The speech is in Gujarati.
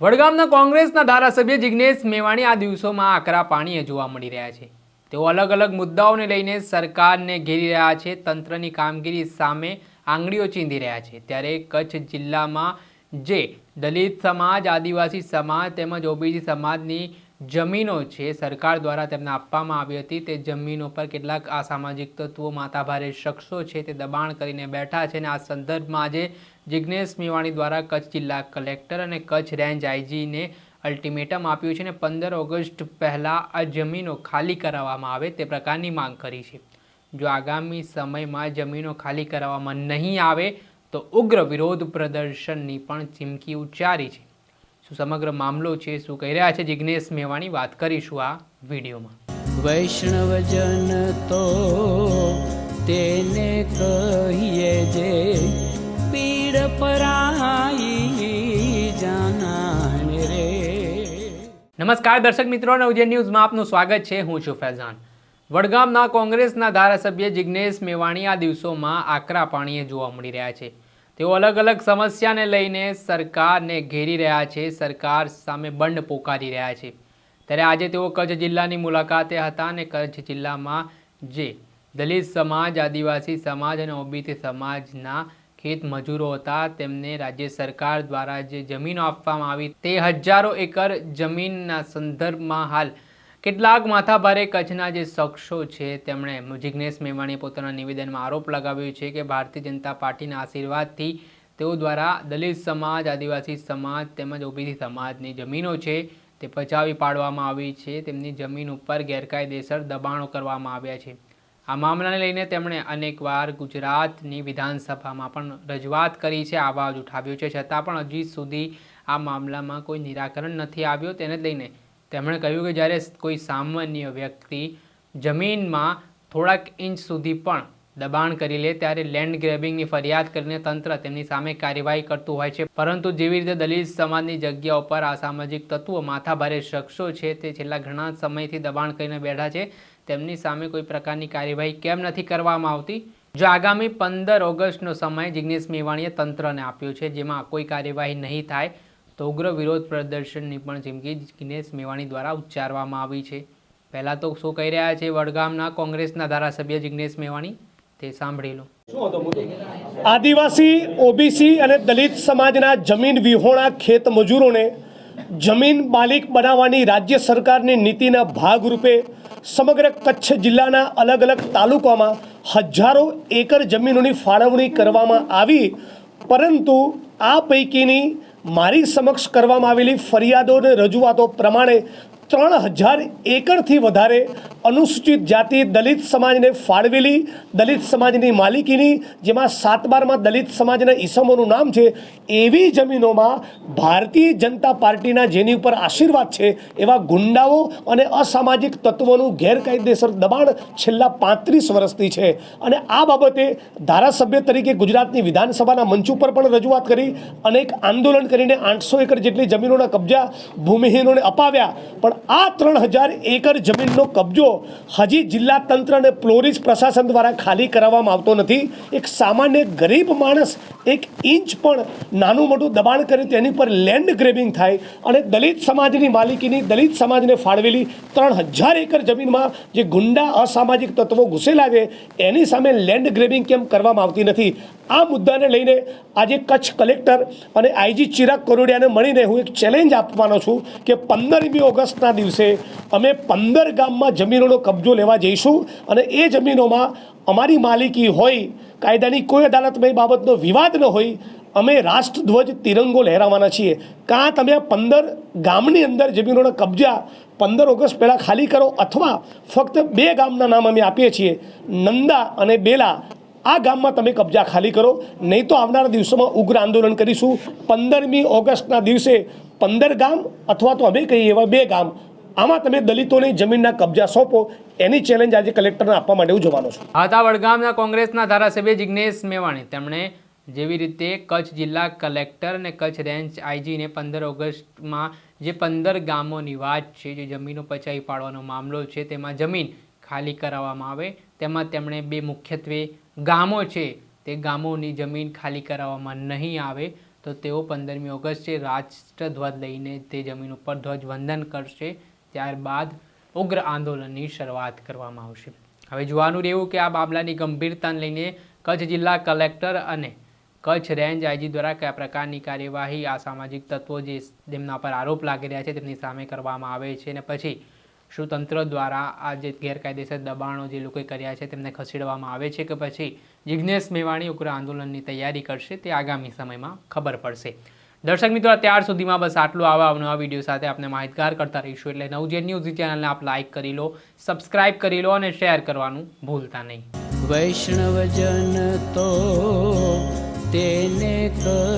વડગામના કોંગ્રેસના ધારાસભ્ય જિગ્નેશ મેવાણી આ દિવસોમાં આકરા પાણીએ જોવા મળી રહ્યા છે. તેઓ અલગ અલગ મુદ્દાઓને લઈને સરકારને ઘેરી રહ્યા છે, તંત્રની કામગીરી સામે આંગળીઓ ચીંધી રહ્યા છે. ત્યારે કચ્છ જિલ્લામાં જે દલિત સમાજ, આદિવાસી સમાજ તેમજ ઓબીસી સમાજની જમીનો છે, સરકાર દ્વારા તેમને આપવામાં આવી હતી. તે જમીનો પર કેટલાક અસામાજિક તત્વો માતાભારે શખ્સો છે તે દબાણ કરીને બેઠા છે અને આ સંદર્ભમાં આજે જિજ્ઞેશ મેવાણી દ્વારા કચ્છ જિલ્લા કલેક્ટર અને કચ્છ રેન્જ આઈજીને અલ્ટિમેટમ આપ્યું છે અને પંદર ઓગસ્ટ પહેલાં આ જમીનો ખાલી કરાવવામાં આવે તે પ્રકારની માંગ કરી છે. જો આગામી સમયમાં જમીનો ખાલી કરાવવામાં નહીં આવે તો ઉગ્ર વિરોધ પ્રદર્શનની પણ ચીમકી ઉચ્ચારી છે. શું સમગ્ર મામલો છે શું કહી રહ્યા છે જિજ્ઞેશ મેવાણી? વાત કરીશું આ વિડીયોમાં. વૈષ્ણવજન તો તેને કહીએ જે પીડ પરાઈ જાનાને રે. નમસ્કાર દર્શક મિત્રો નવજે ન્યૂઝમાં આપનું સ્વાગત છે. હું છું ફૈઝાન. વડગામના કોંગ્રેસના ધારાસભ્ય જિજ્ઞેશ મેવાણી આ દિવસોમાં આકરા પાણીએ જોવા મળી રહ્યા છે. તેઓ અલગ અલગ સમસ્યાને લઈને સરકારને ઘેરી રહ્યા છે, સરકાર સામે બંડ પોકારી રહ્યા છે. ત્યારે આજે તેઓ કચ્છ જિલ્લાની મુલાકાતે હતા અને કચ્છ જિલ્લામાં જે દલિત સમાજ, આદિવાસી સમાજ અને ઓબીસી સમાજના ખેત મજૂરો હતા, તેમને રાજ્ય સરકાર દ્વારા જે જમીનો આપવામાં આવી તે હજારો એકર જમીનના સંદર્ભમાં હાલ કેટલાક માથાભારે કચ્છના જે શખ્સો છે, તેમણે જિજ્ઞેશ મેવાણીએ પોતાના નિવેદનમાં આરોપ લગાવ્યો છે કે ભારતીય જનતા પાર્ટીના આશીર્વાદથી તેઓ દ્વારા દલિત સમાજ, આદિવાસી સમાજ તેમજ ઓબીસી સમાજની જમીનો છે તે પચાવી પાડવામાં આવી છે. તેમની જમીન ઉપર ગેરકાયદેસર દબાણો કરવામાં આવ્યા છે. આ મામલાને લઈને તેમણે અનેકવાર ગુજરાતની વિધાનસભામાં પણ રજૂઆત કરી છે આવાજ ઉઠાવ્યો છે. છતાં પણ હજી સુધી આ મામલામાં કોઈ નિરાકરણ નથી આવ્યો. તેને લઈને તેમણે કહ્યું કે જ્યારે કોઈ સામાન્ય વ્યક્તિ જમીનમાં થોડાક ઇંચ સુધી પણ દબાણ કરી લે, ત્યારે લેન્ડ ગ્રેબિંગની ફરિયાદ કરીને તંત્ર તેમની સામે કાર્યવાહી કરતું હોય છે. પરંતુ જેવી રીતે દલિત સમાજની જગ્યા ઉપર અસામાજિક તત્વો માથાભારે શખ્સો છે, તે છેલ્લા ઘણા સમયથી દબાણ કરીને બેઠા છે, તેમની સામે કોઈ પ્રકારની કાર્યવાહી કેમ નથી કરવામાં આવતી? જો આગામી પંદર ઓગસ્ટનો સમય જિગ્નેશ મેવાણીએ તંત્રને આપ્યો છે, જેમાં કોઈ કાર્યવાહી નહીં થાય તો ઉગ્ર વિરોધ પ્રદર્શનની પણ ચીમકી જિગ્નેશ મેવાણી દ્વારા ઉચ્ચારવામાં આવી છે. પહેલાં તો શું કહી રહ્યા છે? વડગામના કોંગ્રેસના ધારાસભ્ય જિગ્નેશ મેવાણી તે સાંભળી લો. આદિવાસી ઓબીસી અને દલિત સમાજના જમીન વિહોણા ખેત મજૂરોને જમીન માલિક બનાવવાની રાજ્ય સરકારની નીતિના ભાગરૂપે સમગ્ર કચ્છ જિલ્લાના અલગ અલગ તાલુકામાં હજારો એકર જમીનોની ફાળવણી કરવામાં આવી. પરંતુ આ પૈકીની મારી સમક્ષ કરવામાં આવેલી ફરિયાદો અને રજૂઆતો પ્રમાણે ત્રણ હજાર એકરથી વધારે અનુસૂચિત જાતિ દલિત સમાજને ફાળવેલી, દલિત સમાજની માલિકીની, જેમાં સાત બારમાં દલિત સમાજના ઈસમોનું નામ છે, એવી જમીનોમાં ભારતીય જનતા પાર્ટીના જેની ઉપર આશીર્વાદ છે, એવા ગુંડાઓ અને અસામાજિક તત્વોનું ગેરકાયદેસર દબાણ છેલ્લા પાંત્રીસ વર્ષથી છે. અને આ બાબતે ધારાસભ્ય તરીકે ગુજરાતની વિધાનસભાના મંચ ઉપર પણ રજૂઆત કરી, અનેક આંદોલન કરીને આઠસો એકર જેટલી જમીનોના કબજા ભૂમિહીનોને અપાવ્યા. પણ આ ત્રણ હજાર એકર જમીનનો કબજો હજી જિલ્લા તંત્ર અને પ્લોરીસ પ્રશાસન દ્વારા ખાલી કરાવવામાં આવતો નથી. એક સામાન્ય ગરીબ માણસ એક ઇંચ પણ નાનું મોટું દબાણ કરે તેની પર લેન્ડ ગ્રેબિંગ થાય અને દલિત સમાજની માલિકીની દલિત સમાજને ફાળવેલી ત્રણ હજાર એકર જમીનમાં જે ગુંડા અસામાજિક તત્વો ઘૂસેલા છે, એની સામે લેન્ડ ગ્રેબિંગ કેમ કરવામાં આવતી નથી? આ મુદ્દાને લઈને આજે કચ્છ કલેક્ટર અને આઈજી ચિરાગ કરોડિયાને મળીને હું એક ચેલેન્જ આપવાનો છું કે પંદરમી ઓગસ્ટના દિવસે અમે પંદર ગામમાં જમીનોનો કબજો લેવા જઈશું અને એ જમીનોમાં અમારી માલિકી હોય, કાયદાની કોઈ અદાલતમાં એ બાબતનો વિવાદ ન હોય, અમે રાષ્ટ્રધ્વજ તિરંગો લહેરાવાના છીએ. કાં તમે પંદર ગામની અંદર જમીનોના કબજા પંદર ઓગસ્ટ પહેલાં ખાલી કરો અથવા ફક્ત બે ગામના નામ અમે આપીએ છીએ, નંદા અને બેલા. આ ગામમાં તમે કબજા ખાલી કરો. નહીં તો આવનારા દિવસોમાં ઉગ્ર આંદોલન કરીશું. પંદરમી ઓગસ્ટના દિવસે પંદર ગામ અથવા તો અમે કહીએ એવા બે ગામ. આમાં તમે દલિતોની જમીનના કબજા સોંપો. એની ચેલેન્જ આજે કલેક્ટરને આપવા માટે હું જવાનો છું. હતા વડગામના કોંગ્રેસના ધારાસભ્ય જિજ્ઞેશ મેવાણી. તેમણે જેવી રીતે કચ્છ જિલ્લા કલેક્ટર અને કચ્છ રેન્જ આઈજીને પંદર ઓગસ્ટમાં જે પંદર ગામોની વાત છે, જે જમીનો પચાવી પાડવાનો મામલો છે, તેમાં જમીન ખાલી કરાવવામાં આવે. તેમાં તેમણે બે મુખ્યત્વે ગામો છે. તે ગામોની જમીન ખાલી કરાવવામાં નહીં આવે. તો તેઓ પંદરમી ઓગસ્ટે રાષ્ટ્રધ્વજ લઈને તે જમીન ઉપર ધ્વજવંદન કરશે. ત્યારબાદ ઉગ્ર આંદોલનની શરૂઆત કરવામાં આવશે. હવે જોવાનું રહેવું કે આ મામલાની ગંભીરતાને લઈને કચ્છ જિલ્લા કલેક્ટર અને કચ્છ રેન્જ આઈજી દ્વારા કયા પ્રકારની કાર્યવાહી આ સામાજિક તત્વો જે તેમના પર આરોપ લાગી રહ્યા છે, તેમની સામે કરવામાં આવે છે અને પછી શું તંત્ર દ્વારા આ જે ગેરકાયદેસર દબાણો જે લોકોએ કર્યા છે તેમને ખસેડવામાં આવે છે કે પછી જિજ્ઞેશ મેવાણી ઉગ્ર આંદોલનની તૈયારી કરશે તે આગામી સમયમાં ખબર પડશે. દર્શક મિત્રો અત્યાર સુધીમાં બસ આટલું. આવા નવા વીડિયો સાથે આપણે માહિતગાર કરતા રહીશું એટલે નવજેન ન્યૂઝ ચેનલને આપ લાઇક કરી લો, સબસ્ક્રાઇબ કરી લો અને શેર કરવાનું ભૂલતા નહીં. વૈષ્ણવજન તો તેને કહીએ